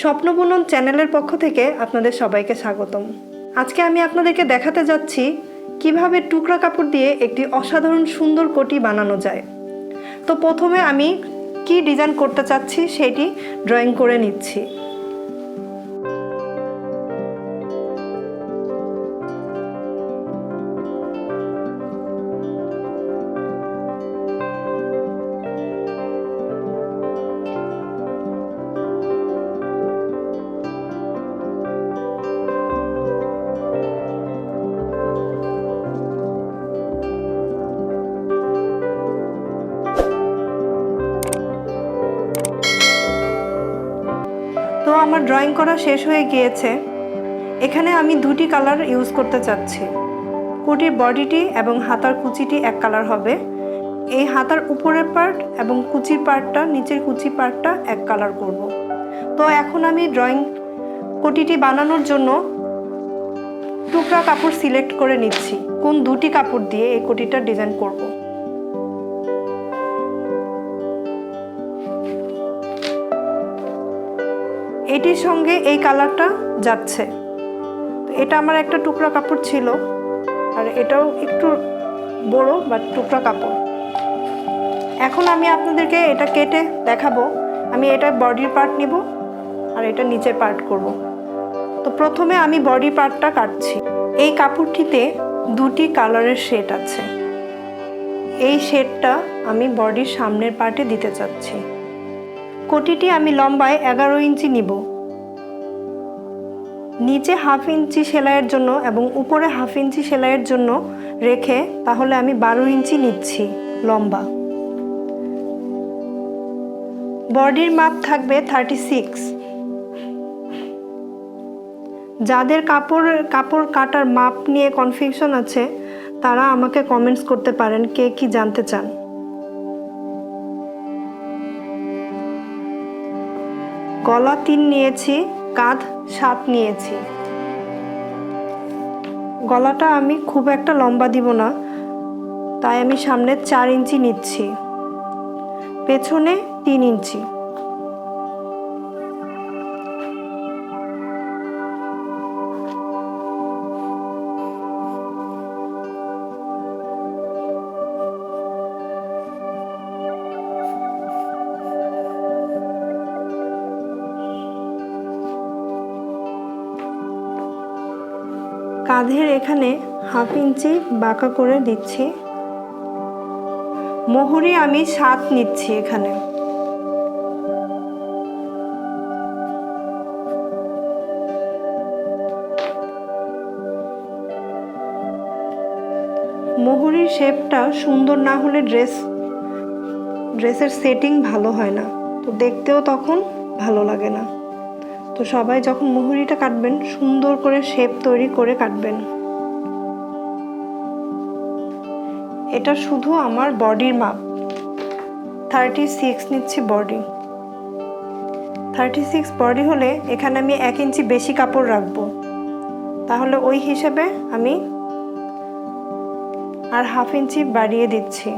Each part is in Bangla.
স্বপ্নবুনন চ্যানেলের পক্ষ থেকে আপনাদের সবাইকে স্বাগতম। আজকে আমি আপনাদেরকে দেখাতে যাচ্ছি কীভাবে টুকরা কাপড় দিয়ে একটি অসাধারণ সুন্দর কোটি বানানো যায়। তো প্রথমে আমি কি ডিজাইন করতে চাচ্ছি সেটি ড্রয়িং করে নিচ্ছি। ড্রয়িং করা শেষ হয়ে গিয়েছে। এখানে আমি দুটি কালার ইউজ করতে চাচ্ছি। কোটির বডিটি এবং হাতার কুচিটি এক কালার হবে। এই হাতার উপরের পার্ট এবং কুচির পার্টটা নিচের কুচি পার্টটা এক কালার করব। তো এখন আমি ড্রয়িং কোটিটি বানানোর জন্য টুকরা কাপড় সিলেক্ট করে নিচ্ছি। কোন দুটি কাপড় দিয়ে এই কোটিটা ডিজাইন করব? এটির সঙ্গে এই কালারটা যাচ্ছে। তো এটা আমার একটা টুকরা কাপড় ছিল। আর এটাও একটু বড় বা টুকরা কাপড়। এখন আমি আপনাদেরকে এটা কেটে দেখাবো। আমি এটা বডির পার্ট নিব আর এটা নিচের পার্ট করব। তো প্রথমে আমি বডি পার্টটা কাটছি। এই কাপড়টিতে দুটি কালারের শেড আছে। এই শেডটা আমি বডির সামনের পার্টে দিতে চাচ্ছি। কোটিটি আমি লম্বায় এগারো ইঞ্চি নিব। নিচে হাফ ইঞ্চি সেলাইয়ের জন্য এবং উপরে হাফ ইঞ্চি সেলাইয়ের জন্য রেখে তাহলে আমি বারো ইঞ্চি নিচ্ছি লম্বা। বডির মাপ থাকবে থার্টি সিক্স। যাদের কাপড় কাপড় কাটার মাপ নিয়ে কনফিউশন আছে, তারা আমাকে কমেন্টস করতে পারেন, কে কি জানতে চান। গলা তিন নিয়েছি, কাঁধ সাত নিয়েছি। গলাটা আমি খুব একটা লম্বা দিব না, তাই আমি সামনে চার ইঞ্চি নিচ্ছি, পেছনে তিন ইঞ্চি। এখানে হাফ ইঞ্চি বাঁকা করে দিচ্ছি। মোহরি আমি সাত নিচ্ছি এখানে। মোহরির শেপটা সুন্দর না হলে ড্রেস, ড্রেসের সেটিং ভালো হয় না। তো দেখতেও তখন ভালো লাগে না। তো সবাই যখন মুহুরিটা কাটবেন, সুন্দর করে শেপ তৈরি করে কাটবেন। এটা শুধু আমার বডির মাপ। থার্টি সিক্স নিচ্ছি বডি। থার্টি সিক্স বডি হলে এখানে আমি এক ইঞ্চি বেশি কাপড় রাখব। তাহলে ওই হিসেবে আমি আর হাফ ইঞ্চি বাড়িয়ে দিচ্ছি।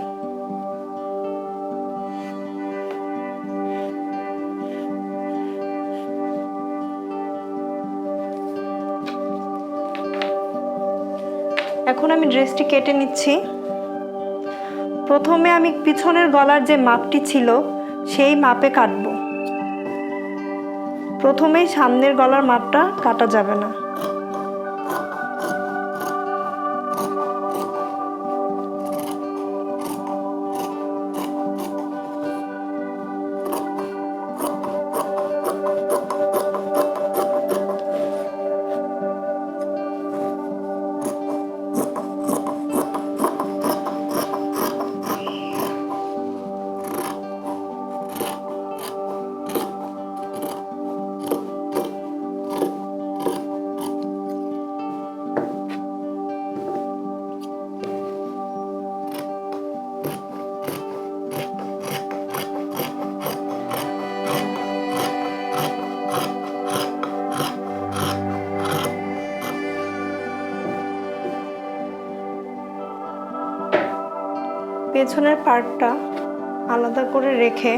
এখন আমি ড্রেসটি কেটে নিচ্ছি। প্রথমে আমি পিছনের গলার যে মাপটি ছিল, সেই মাপে কাটব। প্রথমেই সামনের গলার মাপটা কাটা যাবে না। পেছনের পার্টটা আলাদা করে রেখে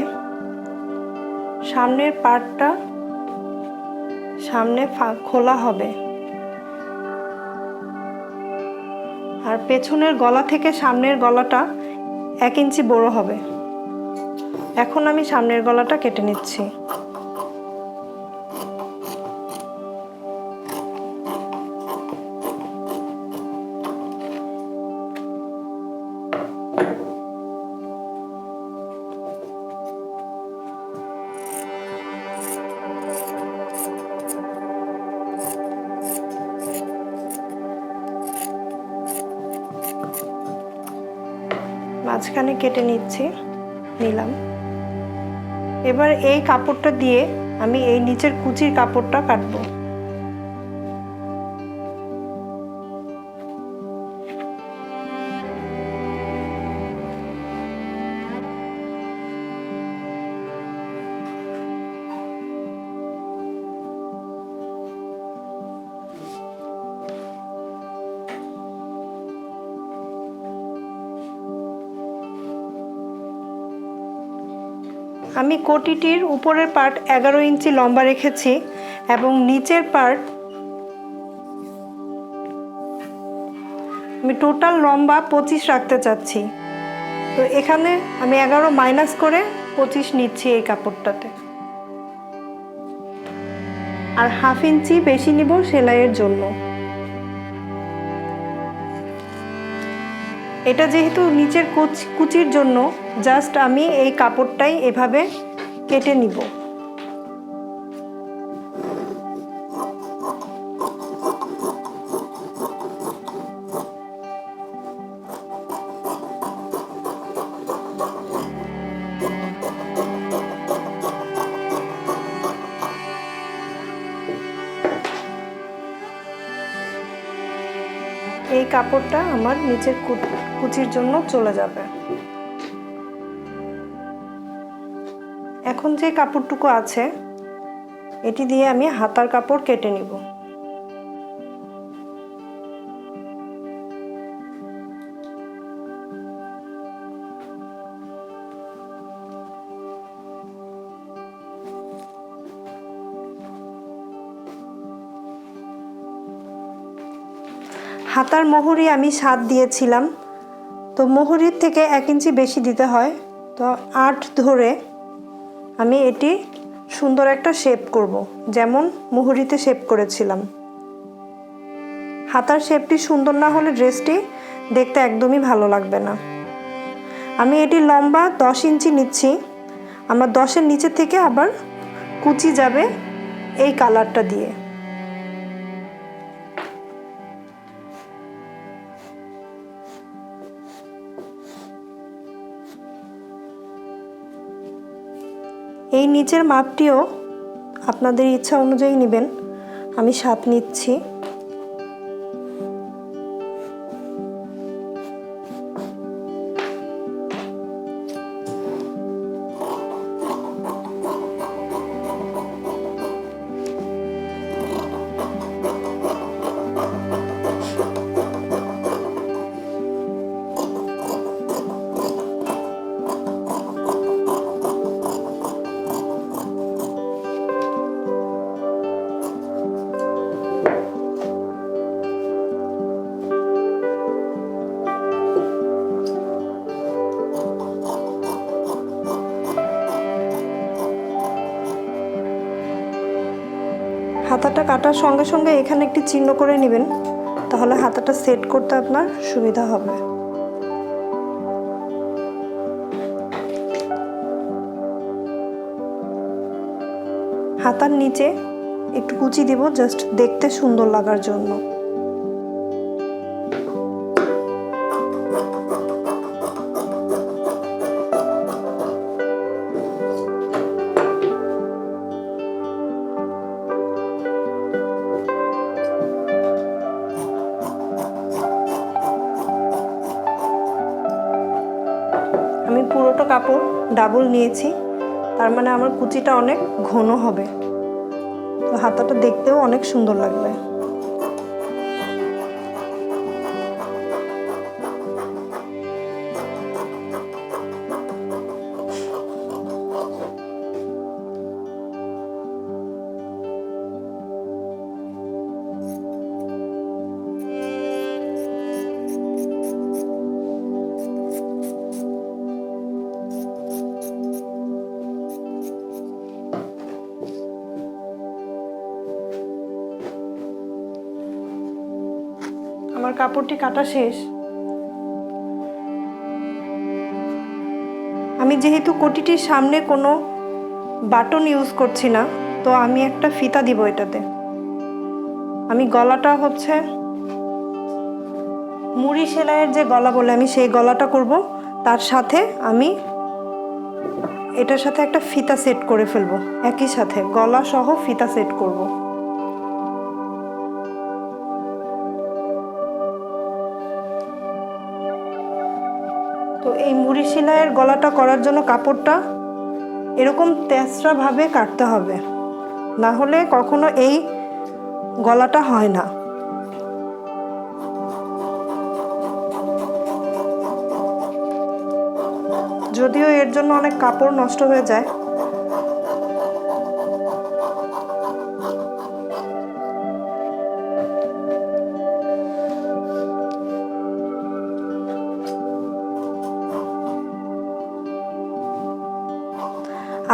সামনের পার্টটা সামনে খোলা হবে। আর পেছনের গলা থেকে সামনের গলাটা এক ইঞ্চি বড় হবে। এখন আমি সামনের গলাটা কেটে নিচ্ছি। মাঝখানে কেটে নিচ্ছি নিলাম। এবার এই কাপড়টা দিয়ে আমি এই নিচের কুচির কাপড়টা কাটবো। আমি কোটিটির উপরের পার্ট এগারো ইঞ্চি লম্বা রেখেছি এবং নিচের পার্ট আমি টোটাল লম্বা পঁচিশ রাখতে চাচ্ছি। তো এখানে আমি এগারো মাইনাস করে পঁচিশ নিচ্ছি এই কাপড়টাতে। আর হাফ ইঞ্চি বেশি নিব সেলাইয়ের জন্য। এটা যেহেতু নিচের কুচ- কুচির জন্য জাস্ট আমি এই কাপড়টাই এভাবে কেটে নিব। কাপড়টা আমার নিচের কুচির জন্য চলে যাবে। এখন যে কাপড়টুকু আছে, এটি দিয়ে আমি হাতার কাপড় কেটে নিব। হাতার মোহরি আমি সাত দিয়েছিলাম। তো মোহরির থেকে এক ইঞ্চি বেশি দিতে হয়। তো আট ধরে আমি এটি সুন্দর একটা শেপ করব, যেমন মুহুরিতে শেপ করেছিলাম। হাতার শেপটি সুন্দর না হলে ড্রেসটি দেখতে একদমই ভালো লাগবে না। আমি এটি লম্বা দশ ইঞ্চি নিচ্ছি। আমার দশের নিচে থেকে আবার কুচি যাবে এই কালারটা দিয়ে। এই নিচের মাপটিও আপনাদের ইচ্ছা অনুযায়ী নেবেন। আমি সাত নিচ্ছি। হাতাটা কাটার সঙ্গে সঙ্গে এখানে একটি চিহ্ন করে নেবেন। তাহলে হাতাটা সেট করতে আপনার সুবিধা হবে। হাতার নিচে একটু কুচি দিব জাস্ট দেখতে সুন্দর লাগার জন্য। ডাবল নিয়েছি। তার মানে আমার কুচিটা অনেক ঘন হবে। তো হাতাটা দেখতেও অনেক সুন্দর লাগবে। কাপড়টি কাটা শেষ। আমি যেহেতু কোটিটির সামনে কোনো বাটন ইউজ করছি না, তো আমি একটা ফিতা দিব এটাতে। আমি গলাটা হচ্ছে মুড়ি সেলাইয়ের যে গলা বলে আমি সেই গলাটা করব, তার সাথে আমি এটার সাথে একটা ফিতা সেট করে ফেলব। একই সাথে গলা সহ ফিতা সেট করব। তো এই মুড়ি সেলাইয়ের গলাটা করার জন্য কাপড়টা এরকম তেসরাভাবে কাটতে হবে। না হলে কখনো এই গলাটা হয় না। যদিও এর জন্য অনেক কাপড় নষ্ট হয়ে যায়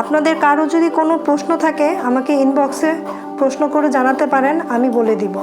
আপনাদের কারও যদি কোনো প্রশ্ন থাকে, আমাকে ইনবক্সে প্রশ্ন করে জানাতে পারেন, আমি বলে দিব।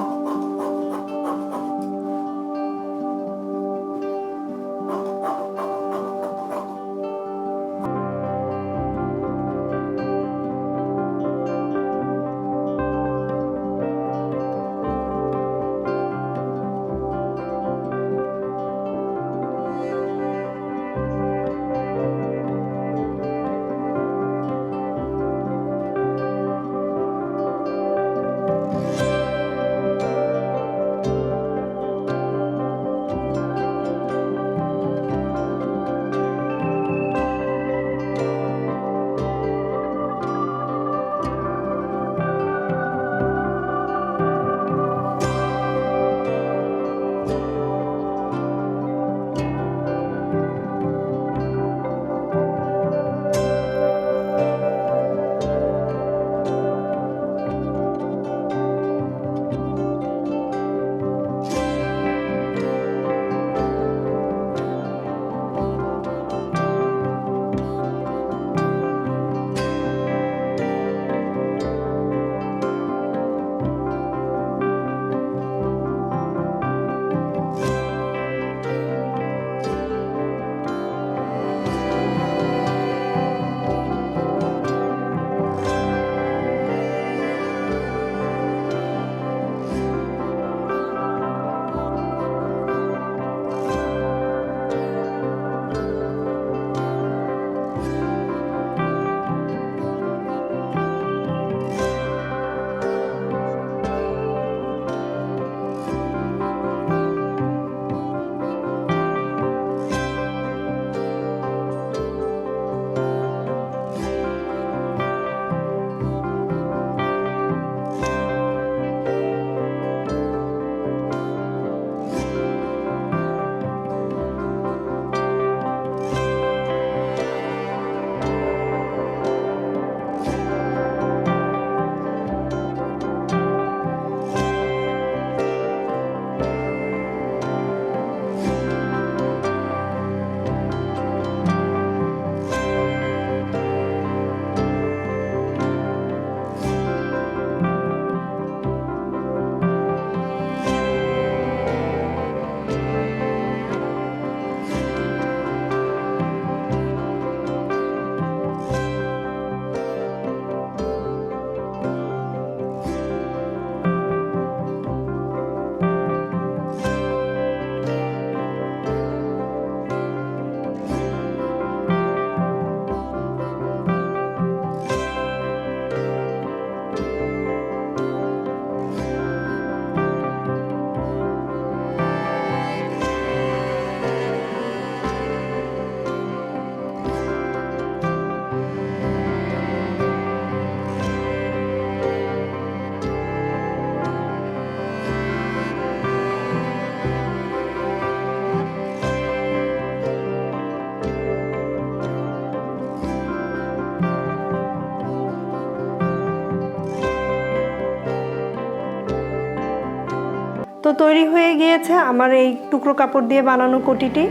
তৈরি হয়ে গিয়েছে আমার এই টুকরো কাপড় দিয়ে বানানো কোটিটি।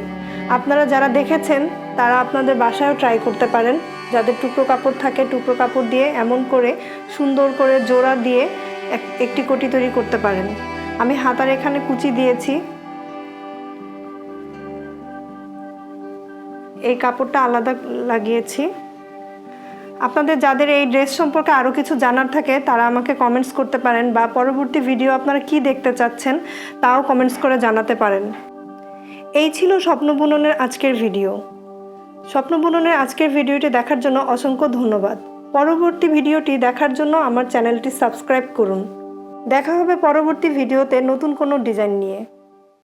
আপনারা যারা দেখেছেন, তারা আপনাদের বাসায়ও ট্রাই করতে পারেন। যাদের টুকরো কাপড় থাকে, টুকরো কাপড় দিয়ে এমন করে, সুন্দর করে জোড়া দিয়ে একটি কোটি তৈরি করতে পারেন। আমি হাতার এখানে কুচি দিয়েছি। এই কাপড়টা আলাদা লাগিয়েছি। আপনাদের যাদের এই ড্রেস সম্পর্কে আরও কিছু জানার থাকে, তারা আমাকে কমেন্টস করতে পারেন বা পরবর্তী ভিডিও আপনারা কি দেখতে চাচ্ছেন, তাও কমেন্টস করে জানাতে পারেন। এই ছিল স্বপ্ন বুননের আজকের ভিডিও স্বপ্ন বুননের আজকের ভিডিওটি দেখার জন্য অসংখ্য ধন্যবাদ। পরবর্তী ভিডিওটি দেখার জন্য আমার চ্যানেলটি সাবস্ক্রাইব করুন। দেখা হবে পরবর্তী ভিডিওতে নতুন কোনো ডিজাইন নিয়ে।